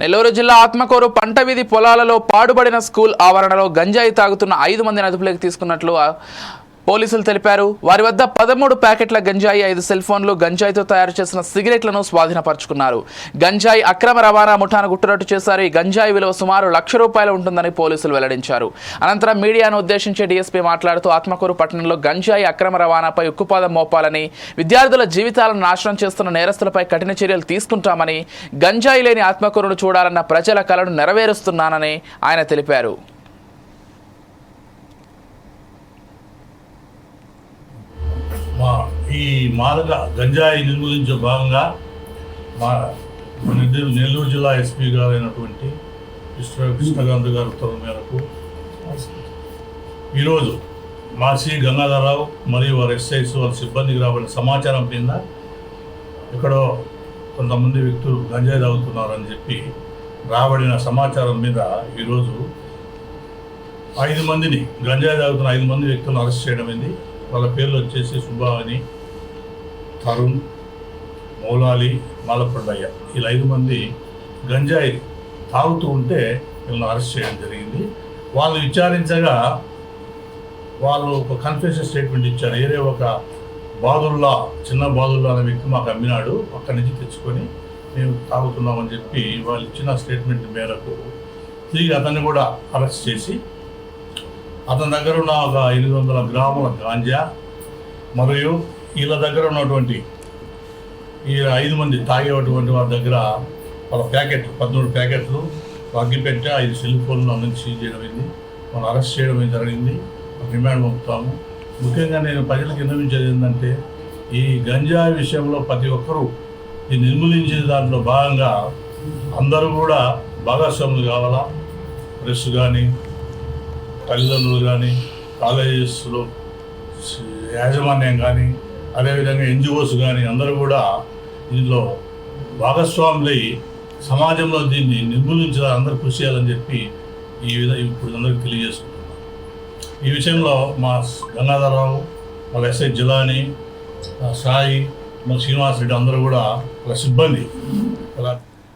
నెల్లూరు జిల్లా ఆత్మకూరు పంట వీధి పొలాలలో పాడుబడిన స్కూల్ ఆవరణలో గంజాయి తాగుతున్న ఐదు మందిని అదుపులోకి తీసుకున్నట్లు పోలీసులు తెలిపారు వారి వద్ద పదమూడు ప్యాకెట్ల గంజాయి ఐదు సెల్ ఫోన్లు గంజాయితో తయారు చేసిన సిగరెట్లను స్వాధీనపరుచుకున్నారు. గంజాయి అక్రమ రవాణా ముఠాను గుట్టురట్టు చేశారు. ఈ గంజాయి విలువ సుమారు లక్ష రూపాయలు ఉంటుందని పోలీసులు వెల్లడించారు. అనంతరం మీడియాను ఉద్దేశించి డీఎస్పీ మాట్లాడుతూ ఆత్మకూరు పట్టణంలో గంజాయి అక్రమ రవాణాపై ఉక్కుపాదం మోపాలని విద్యార్థుల జీవితాలను నాశనం చేస్తున్న నేరస్తులపై కఠిన చర్యలు తీసుకుంటామని గంజాయి లేని ఆత్మకూరును చూడాలన్న ప్రజల కలను నెరవేరుస్తున్నానని ఆయన తెలిపారు మా ఈ మాదక గంజాయి నిర్మూలించే భాగంగా మా నెల్లూరు నెల్లూరు జిల్లా ఎస్పీ గారు అయినటువంటి కృష్ణ కృష్ణకాంత్ గారి ఉత్తర్వుల మేరకు ఈరోజు మా సి గంగాధరరావు మరియు వారి ఎస్ఐస్ వారి సిబ్బందికి రాబడిన సమాచారం కింద ఎక్కడో కొంతమంది వ్యక్తులు గంజాయి తాగుతున్నారని చెప్పి రాబడిన సమాచారం మీద ఈరోజు ఐదు మందిని గంజాయి తాగుతున్న ఐదు మంది వ్యక్తులను అరెస్ట్ చేయడం వాళ్ళ పేర్లు వచ్చేసి సుబ్బావని తరుణ్ మౌలాలి మాలప్పండయ్య వీళ్ళ ఐదు మంది గంజాయి తాగుతూ ఉంటే వీళ్ళని అరెస్ట్ చేయడం జరిగింది. వాళ్ళు విచారించగా వాళ్ళు ఒక కన్ఫెషన్ స్టేట్మెంట్ ఇచ్చారు. ఏరే ఒక బాదుల్లా చిన్న బాదుల్లా అనే వ్యక్తి మాకు అమ్మినాడు అక్కడి నుంచి తెచ్చుకొని మేము తాగుతున్నామని చెప్పి వాళ్ళు ఇచ్చిన స్టేట్మెంట్ మేరకు తిరిగి అతన్ని కూడా అరెస్ట్ చేసి అతని దగ్గర ఉన్న ఒక ఎనిమిది వందల గ్రాముల గాంజా మరియు వీళ్ళ దగ్గర ఉన్నటువంటి ఈ ఐదు మంది తాగేటువంటి వారి దగ్గర వాళ్ళ ప్యాకెట్ పద్మూడు ప్యాకెట్లు అగ్గిపెట్ట ఐదు సెల్ ఫోన్లు నుంచి సీజ్ చేయడం అయింది. మనం అరెస్ట్ చేయడం జరిగింది. రిమాండ్ పంపుతాము. ముఖ్యంగా నేను ప్రజలకు విన్నవించేది ఏంటంటే ఈ గంజా విషయంలో ప్రతి ఒక్కరూ ఈ నిర్మూలించే దాంట్లో భాగంగా అందరూ కూడా భాగస్వాములు కావాలా? ప్రెస్ కానీ తల్లిదండ్రులు కానీ కాలేజెస్లో యాజమాన్యం కానీ అదేవిధంగా ఎన్జిఓస్ కానీ అందరూ కూడా దీనిలో భాగస్వాములై సమాజంలో దీన్ని నిర్మూలించాలని అందరూ కృషి చేయాలని చెప్పి ఈ విధంగా ఇప్పుడు అందరికీ తెలియజేసుకుంటున్నాను. ఈ విషయంలో మా గంగాధరరావు వాళ్ళ ఎస్ఐ జిలాని సాయి మన శ్రీనివాస్ రెడ్డి అందరూ కూడా వాళ్ళ సిబ్బంది. అలా